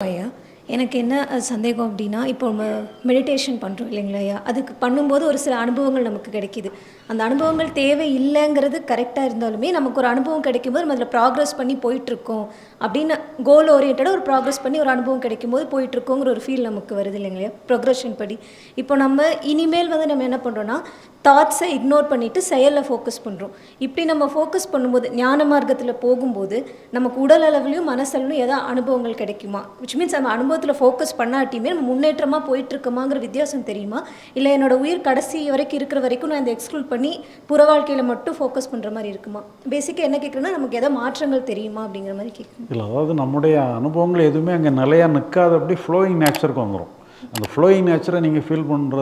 ஐயா எனக்கு என்ன சந்தேகம் அப்படின்னா இப்போ நம்ம மெடிடேஷன் பண்ணுறோம் இல்லைங்களா ஐயா அதுக்கு பண்ணும்போது ஒரு சில அனுபவங்கள் நமக்கு கிடைக்கிது. அந்த அனுபவங்கள் தேவை இல்லைங்கிறது கரெக்டாக இருந்தாலுமே நமக்கு ஒரு அனுபவம் கிடைக்கும்போது நம்ம அதில் ப்ராக்ரஸ் பண்ணி போயிட்டுருக்கோம். அப்படின்னு கோல் ஓரியன்டாக ஒரு ப்ராக்ரஸ் பண்ணி ஒரு அனுபவம் கிடைக்கும்போது போயிட்டுருக்கோங்கிற ஒரு ஃபீல் நமக்கு வருது இல்லைங்களா ப்ரொக்ரஷன் படி. இப்போ நம்ம இனிமேல் வந்து நம்ம என்ன பண்ணுறோன்னா தாட்ஸை இக்னோர் பண்ணிவிட்டு செயலில் ஃபோக்கஸ் பண்ணுறோம் இப்படி நம்ம ஃபோக்கஸ் பண்ணும்போது ஞான மார்க்கத்தில் போகும்போது நமக்கு உடல் அளவுலையும் மனசளவுலையும் ஏதாவது அனுபவங்கள் கிடைக்குமா? விச் மீன்ஸ் நம்ம அனுபவத்தில் ஃபோக்கஸ் பண்ணாட்டியுமே நம்ம முன்னேற்றமாக போயிட்டுருக்கோமாங்கிற வித்தியாசம் தெரியுமா? இல்லை என்னோடய உயிர் கடைசி வரைக்கும் இருக்கிற வரைக்கும் நான் இந்த எக்ஸ்க்ளூட் பண்ணி புற வாழ்க்கையில் மட்டும் ஃபோக்கஸ் பண்ணுற மாதிரி இருக்குமா? பேசிக்காக என்ன கேட்குறேன்னா நமக்கு எதாவது மாற்றங்கள் தெரியுமா அப்படிங்கிற மாதிரி கேட்குறேன் இல்லை அதாவது நம்முடைய அனுபவங்கள் எதுவுமே அங்கே நிலையாக நிற்காதபடி ஃப்ளோயிங் நேச்சருக்கு வந்துடும் அந்த ஃப்ளோயிங் நேச்சரை நீங்கள் ஃபீல் பண்ணுற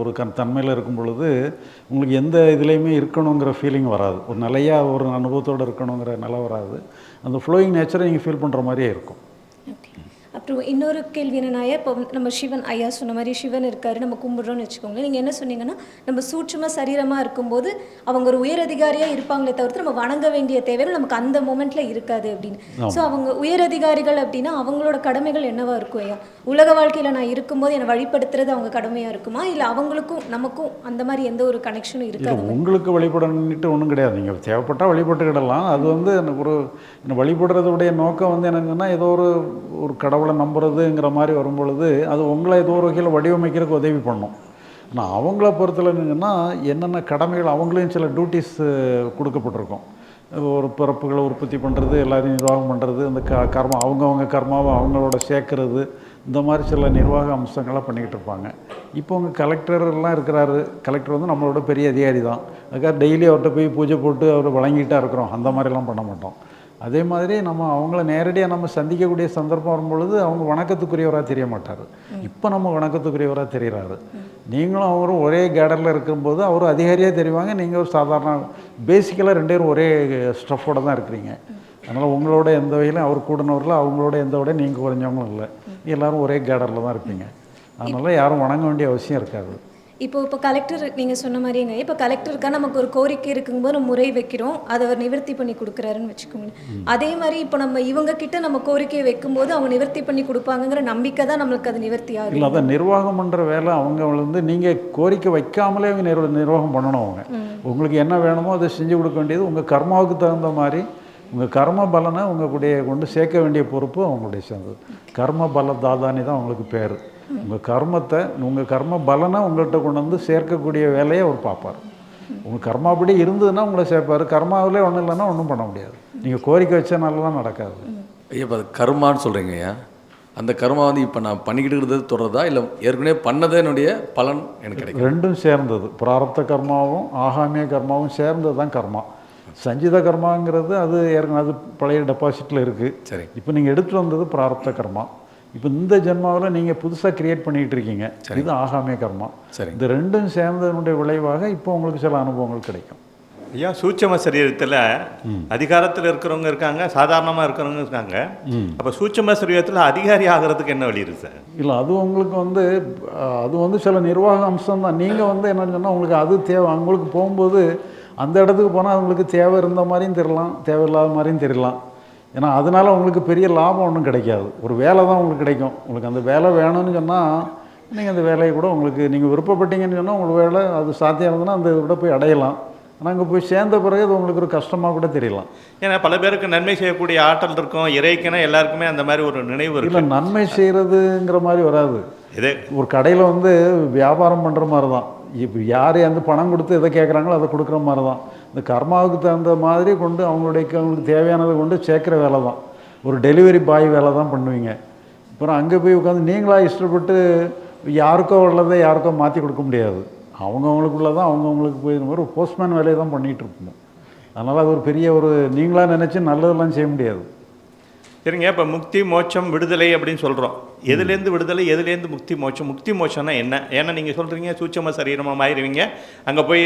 ஒரு கண் தன்மையில் இருக்கும் பொழுது உங்களுக்கு எந்த இதுலேயுமே இருக்கணுங்கிற ஃபீலிங் வராது. ஒரு நிலையாக ஒரு அனுபவத்தோடு இருக்கணுங்கிற நிலை வராது. அந்த ஃப்ளோயிங் நேச்சரை நீங்கள் ஃபீல் பண்ணுற மாதிரியே இருக்கும். அப்புறம் இன்னொரு கேள்வி என்னன்னா இப்போ நம்ம சிவன் ஐயா சொன்ன மாதிரி சிவன் இருக்காரு நம்ம கும்பிடுறோம்னு வச்சுக்கோங்களேன். நீங்கள் என்ன சொன்னீங்கன்னா நம்ம சூட்சும சரீரமாக இருக்கும்போது அவங்க ஒரு உயர் அதிகாரியாக இருப்பாங்களே தவிர்த்து நம்ம வணங்க வேண்டிய தேவைகள் நமக்கு அந்த மூமெண்ட்டில் இருக்காது அப்படின்னு. ஸோ அவங்க உயர் அதிகாரிகள் அப்படின்னா அவங்களோட கடமைகள் என்னவா இருக்கும் ஐயா? உலக வாழ்க்கையில் நான் இருக்கும்போது என்னை வழிபடுத்துறது அவங்க கடமையாக இருக்குமா? இல்லை அவங்களுக்கும் நமக்கும் அந்த மாதிரி எந்த ஒரு கனெக்ஷனும் இருக்காது உங்களுக்கு வழிபடணுன்ட்டு ஒன்றும் கிடையாது. நீங்கள் தேவைப்பட்டால் வழிபட்டுக்கிடலாம். அது வந்து எனக்கு ஒரு வழிபடுறதுடைய நோக்கம் வந்து என்னங்கன்னா ஏதோ ஒரு ஒரு கடவுளை நம்புறதுங்கிற மாதிரி வரும்பொழுது அது உங்களை ஏதோ ஒரு வகையில் வடிவமைக்கிறதுக்கு உதவி பண்ணும். ஆனால் அவங்கள பொறுத்தல என்னென்ன கடமைகள் அவங்களையும் சில டியூட்டிஸ் கொடுக்கப்பட்டிருக்கும். ஒரு பிறப்புகளை உற்பத்தி பண்ணுறது எல்லாரையும் நிர்வாகம் பண்ணுறது இந்த க கர்மம் அவங்கவுங்க கர்மாவை அவங்களோட சேர்க்கறது இந்த மாதிரி சில நிர்வாக அம்சங்களாக பண்ணிக்கிட்டு இருப்பாங்க. இப்போ உங்கள் கலெக்டர் எல்லாம் இருக்கிறாரு. கலெக்டர் வந்து நம்மளோட பெரிய அதிகாரி தான். அதுக்காக டெய்லி அவர்கிட்ட போய் பூஜை போட்டு அவர் வழங்கிட்டா இருக்கிறோம். அந்த மாதிரிலாம் பண்ண மாட்டோம். அதே மாதிரி நம்ம அவங்கள நேரடியாக நம்ம சந்திக்கக்கூடிய சந்தர்ப்பம் வரும்பொழுது அவங்க வணக்கத்துக்குரியவராக தெரிய மாட்டார். இப்போ நம்ம வணக்கத்துக்குரியவராக தெரிகிறாரு நீங்களும் அவரும் ஒரே கேடரில் இருக்கும்போது அவர் அதிகாரியாக தெரிவாங்க. நீங்கள் ஒரு சாதாரண பேசிக்கலாக ரெண்டு பேரும் ஒரே ஸ்டஃப்போட தான் இருக்கிறீங்க. அதனால் உங்களோட எந்த வகையிலும் அவர் கூடனவரில் அவங்களோட எந்த விட நீங்கள் குறைஞ்சவங்களும் இல்லை. எல்லாரும் ஒரே கேடரில் தான் இருப்பீங்க. அதனால் யாரும் வணங்க வேண்டிய அவசியம் இருக்காது. இப்போ இப்போ கலெக்டர் நீங்கள் சொன்ன மாதிரிங்க இப்போ கலெக்டருக்கா நமக்கு ஒரு கோரிக்கை இருக்கும்போது நம்ம முறை வைக்கிறோம். அதை அவர் நிவர்த்தி பண்ணி கொடுக்குறாருன்னு வச்சுக்கோங்களேன். அதே மாதிரி இப்போ நம்ம இவங்க கிட்ட நம்ம கோரிக்கையை வைக்கும்போது அவங்க நிவர்த்தி பண்ணி கொடுப்பாங்கங்கிற நம்பிக்கை தான் நம்மளுக்கு அது நிவர்த்தி ஆகும் இல்லை அதான் நிர்வாகம் பண்ணுற வேலை அவங்க வந்து நீங்கள் கோரிக்கை வைக்காமலே அவங்க நிர்வ நிர்வாகம் பண்ணணும் அவங்க. உங்களுக்கு என்ன வேணுமோ அதை செஞ்சு கொடுக்க வேண்டியது உங்கள் கர்மாவுக்கு தகுந்த மாதிரி உங்கள் கர்ம பலனை உங்கள் கூடயே கொண்டு சேர்க்க வேண்டிய பொறுப்பு அவங்களுடைய சேர்ந்தது. கர்ம பல தாதானி தான் அவங்களுக்கு பேர். உங்கள் கர்மத்தை உங்கள் கர்ம பலனை உங்கள்கிட்ட கொண்டு வந்து சேர்க்கக்கூடிய வேலையை அவர் பார்ப்பார். உங்கள் கர்மாப்படி இருந்ததுன்னா உங்களை சேர்ப்பார். கர்மாவிலே ஒன்றும் இல்லைன்னா ஒன்றும் பண்ண முடியாது. நீங்கள் கோரிக்கை வச்சனாலலாம் நடக்காது. ஐயா இப்போ அது கர்மான்னு சொல்கிறீங்க ஐயா. அந்த கர்மா வந்து இப்போ நான் பண்ணிக்கிட்டு இருக்கிறது தொடருதா இல்லை ஏற்கனவே பண்ணதனுடைய பலன் எனக்கு கிடைக்கும் ரெண்டும் சேர்ந்தது. பிராரப்த கர்மாவும் ஆகாமிய கர்மாவும் சேர்ந்தது தான் கர்மா. சஞ்சித கர்மாங்கிறது அது ஏற்கனவே அது பழைய டெபாசிட்டில் இருக்குது சரி. இப்போ நீங்கள் எடுத்துகிட்டு வந்தது பிராரப்த கர்மா. இப்போ இந்த ஜென்மாவில் நீங்கள் புதுசாக கிரியேட் பண்ணிகிட்டு இருக்கீங்க. இது ஆகாமிய கர்மா. சரி. இந்த ரெண்டும் சேர்ந்ததனுடைய விளைவாக இப்போ உங்களுக்கு சில அனுபவங்கள் கிடைக்கும். ஐயா சூட்சம சரீரத்தில் அதிகாரத்தில் இருக்கிறவங்க இருக்காங்க சாதாரணமாக இருக்கிறவங்க இருக்காங்க. அப்போ சூட்சம சரீரத்தில் அதிகாரி ஆகிறதுக்கு என்ன வழி இருக்கு சார்? இல்லை அது உங்களுக்கு வந்து அது வந்து சில நிர்வாக அம்சம் தான். நீங்கள் வந்து என்னன்னு சொன்னால் உங்களுக்கு அது தேவை. உங்களுக்கு போகும்போது அந்த இடத்துக்கு போனால் உங்களுக்கு தேவை இருந்த மாதிரியும் தெரியலாம் தேவையில்லாத மாதிரியும் தெரியலாம். ஏன்னா அதனால உங்களுக்கு பெரிய லாபம் ஒன்றும் கிடைக்காது. ஒரு வேலை தான் உங்களுக்கு கிடைக்கும். உங்களுக்கு அந்த வேலை வேணும்னு சொன்னால் நீங்கள் அந்த வேலையை கூட உங்களுக்கு நீங்கள் விருப்பப்பட்டீங்கன்னு சொன்னால் உங்களுக்கு வேலை அது சாத்தியம் இருந்ததுன்னா அந்த விட போய் அடையலாம். ஆனால் அங்கே போய் சேர்ந்த பிறகு அது உங்களுக்கு ஒரு கஷ்டமாக கூட தெரியலாம். ஏன்னா பல பேருக்கு நன்மை செய்யக்கூடிய ஆற்றல் இருக்கும். இறைக்குன்னா எல்லாருக்குமே அந்த மாதிரி ஒரு நினைவு இல்லை நன்மை செய்கிறதுங்கிற மாதிரி வராது. இது? ஒரு கடையில் வந்து வியாபாரம் பண்ணுற மாதிரி தான் இப்போ யார் எந்த பணம் கொடுத்து எதை கேட்குறாங்களோ அதை கொடுக்குற மாதிரி தான் இந்த கர்மாவுக்கு தகுந்த மாதிரி கொண்டு அவங்களுடைய அவங்களுக்கு தேவையானதை கொண்டு சேர்க்குற வேலை தான். ஒரு டெலிவரி பாய் வேலை தான் பண்ணுவீங்க. அப்புறம் அங்கே போய் உட்காந்து நீங்களாக இஷ்டப்பட்டு யாருக்கோ உள்ளதை யாருக்கோ மாற்றி கொடுக்க முடியாது. அவங்கவுங்களுக்குள்ள தான் அவங்கவுங்களுக்கு போய் இந்த மாதிரி ஒரு போஸ்ட்மேன் வேலையை தான் பண்ணிகிட்டு இருக்கணும் அதனால் அது ஒரு பெரிய ஒரு நீங்களாக நினச்சி நல்லதெல்லாம் செய்ய முடியாது. சரிங்க இப்போ முக்தி மோட்சம் விடுதலை அப்படின்னு சொல்கிறோம் எதுலேருந்து விடுதலை எதுலேருந்து முக்தி மோட்சம்? முக்தி மோட்சம்னா என்ன? ஏன்னா நீங்கள் சொல்கிறீங்க சூட்சம சரீரமாக ஆயிருவீங்க அங்கே போய்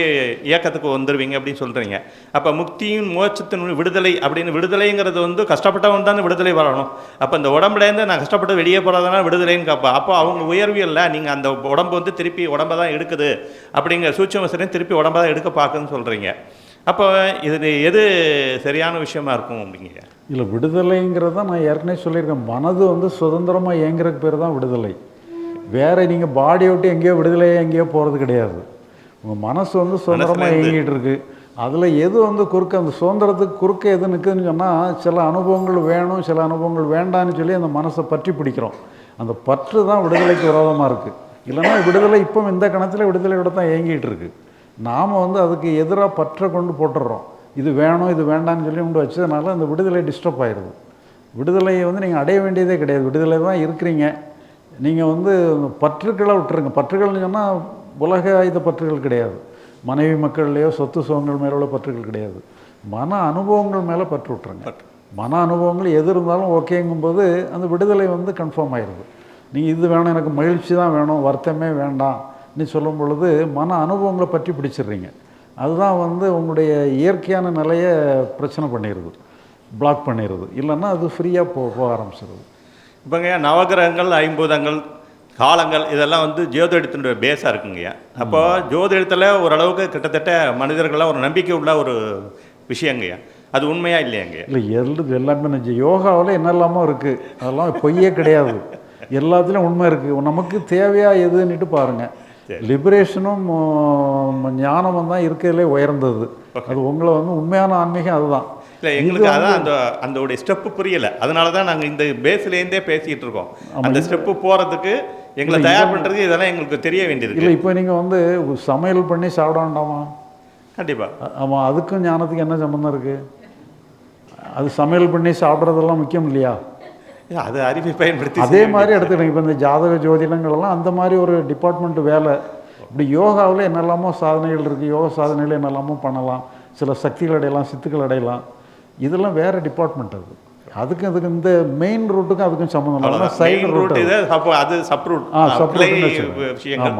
இயக்கத்துக்கு வந்துடுவீங்க அப்படின்னு சொல்கிறீங்க அப்போ முக்தியும் மோட்சத்தின் விடுதலை அப்படின்னு விடுதலைங்கிறது வந்து கஷ்டப்பட்டவன் தானே விடுதலை வரணும் அப்போ இந்த உடம்புலேருந்து நான் கஷ்டப்பட்டு வெளியே போகிறதுனா விடுதலைன்னு கேட்பா அப்போ அவங்க உயர்வியல்ல நீங்கள் அந்த உடம்பு வந்து திருப்பி உடம்பை தான் எடுக்குது. அப்படிங்கிற சூட்சம சரீரம் திருப்பி உடம்பை தான் எடுக்க பார்க்குதுன்னு சொல்கிறீங்க அப்போ இது எது சரியான விஷயமா இருக்கும் அப்படிங்க இல்லை விடுதலைங்கிறத நான் ஏற்கனவே சொல்லியிருக்கேன். மனது வந்து சுதந்திரமாக இயங்குறதுக்கு பேர் தான் விடுதலை. வேற நீங்கள் பாடியை விட்டு எங்கேயோ விடுதலையே எங்கேயோ போகிறது கிடையாது. உங்கள் மனசு வந்து சுதந்திரமாக. இயங்கிட்டு இருக்கு. அதில் எது வந்து குறுக்க அந்த சுதந்திரத்துக்கு குறுக்க எது நிற்குதுன்னு சொன்னால் சில அனுபவங்கள் வேணும் சில அனுபவங்கள் வேண்டான்னு சொல்லி அந்த மனசை பற்றி பிடிக்கிறோம். அந்த பற்று தான் விடுதலைக்கு விரோதமாக இருக்குது இல்லைன்னா விடுதலை இப்போ இந்த கணத்தில் விடுதலையோட தான் இயங்கிட்டு இருக்கு. நாம் வந்து அதுக்கு எதிராக பற்றை கொண்டு போட்டுடுறோம். இது வேணும் இது வேண்டாம்னு சொல்லி கொண்டு வச்சதுனால அந்த விடுதலை டிஸ்டர்ப் ஆயிடுது. விடுதலையை வந்து நீங்கள் அடைய வேண்டியதே கிடையாது. விடுதலை தான் இருக்கிறீங்க. நீங்கள் வந்து பற்றுக்களை விட்டுருங்க. பற்றுகள்னு சொன்னால் உலக ஆயுத பற்றுகள் கிடையாது. மனைவி மக்கள்லையோ சொத்து சுகங்கள் மேலே உள்ள பற்றுகள் கிடையாது. மன அனுபவங்கள் மேலே பற்று விட்டுருங்க. மன அனுபவங்கள் எது இருந்தாலும் ஓகேங்கும்போது அந்த விடுதலை வந்து கன்ஃபார்ம் ஆயிடுது. நீங்கள் இது வேணும் எனக்கு மகிழ்ச்சி தான் வேணும் வருத்தமே வேண்டாம். சொல்லும் பொழுது மன அனுபவங்களை பற்றி பிடிச்சிடுறீங்க. அதுதான் வந்து உங்களுடைய இயற்கையான நிலையை பிரச்சனை பண்ணிடுது பிளாக் பண்ணிடுது. இல்லைன்னா அது ஃப்ரீயாக போ போக ஆரம்பிச்சிருது இப்போங்க நவகிரகங்கள் ஐம்பூதங்கள் காலங்கள் இதெல்லாம் வந்து ஜோதிடத்தினுடைய பேஸாக இருக்குங்கய்யா. அப்போ ஜோதிடத்தில் ஓரளவுக்கு கிட்டத்தட்ட மனிதர்கள்லாம் ஒரு நம்பிக்கை உள்ள ஒரு விஷயங்கய்யா. அது உண்மையா இல்லையாங்கய்யா? இல்லை எல்லு எல்லாமே நிஜம் யோகாவில் என்னெல்லாமோ இருக்குது அதெல்லாம் பொய்யே கிடையாது. எல்லாத்துலேயும் உண்மை இருக்குது நமக்கு தேவையா எதுன்னுட்டு பாருங்கள் லிபரேஷனும் ஞானமும் தான் இருக்கிறதுலே உயர்ந்தது. அது உங்களை வந்து உண்மையான ஆன்மீகம் அதுதான். இல்லை எங்களுக்கு அதான் அந்த அந்த ஸ்டெப்பு புரியல. அதனால தான் நாங்கள் இந்த பேஸ்லேருந்தே பேசிகிட்டு இருக்கோம். அந்த ஸ்டெப்பு போகிறதுக்கு எங்களை தயார் பண்ணுறதுக்கு இதெல்லாம் எங்களுக்கு தெரிய வேண்டியிருக்கு இல்லை இப்போ நீங்கள் வந்து சமையல் பண்ணி சாப்பிட வேண்டாமா? கண்டிப்பாக ஆமாம் அதுக்கும் ஞானத்துக்கு என்ன சம்மந்தம் இருக்குது அது சமையல் பண்ணி சாப்பிட்றதெல்லாம் முக்கியம் இல்லையா? அது அறிவை பயன்படுத்தி அதே மாதிரி. எடுத்துக்கிட்டீங்க இப்போ இந்த ஜாதக ஜோதிடங்கள் எல்லாம் அந்த மாதிரி ஒரு டிபார்ட்மெண்ட் வேலை இப்படி யோகாவில் என்னெல்லாமோ சாதனைகள் இருக்குது யோக சாதனைகள் என்னெல்லாமோ பண்ணலாம் சில சக்திகள் அடையலாம் சித்துக்கள் அடையலாம் இதெல்லாம் வேறு டிபார்ட்மெண்ட் அது அதுக்கும் இதுக்கு இந்த மெயின் ரூட்டுக்கும் அதுக்கும் சம்மந்தம் இல்லை. சைடு ரூட் இது, அப்போ அது sub route. ஆ, வச்சுக்கோங்க. விஷயங்கள்.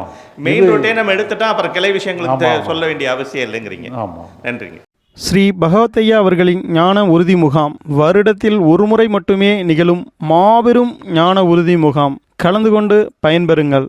மெயின் ரூட்டே நம்ம எடுத்துட்டா அப்புறம் கிளை விஷயங்களுக்கு. சொல்ல வேண்டிய அவசியம் இல்லைங்கிறீங்க ஆமாம் நன்றிங்க ஸ்ரீ பகவத்தையா அவர்களின் ஞான உறுதி முகாம். வருடத்தில் ஒருமுறை மட்டுமே நிகழும் மாபெரும் ஞான உறுதி முகாம். கலந்து கொண்டு பயன்பெறுங்கள்.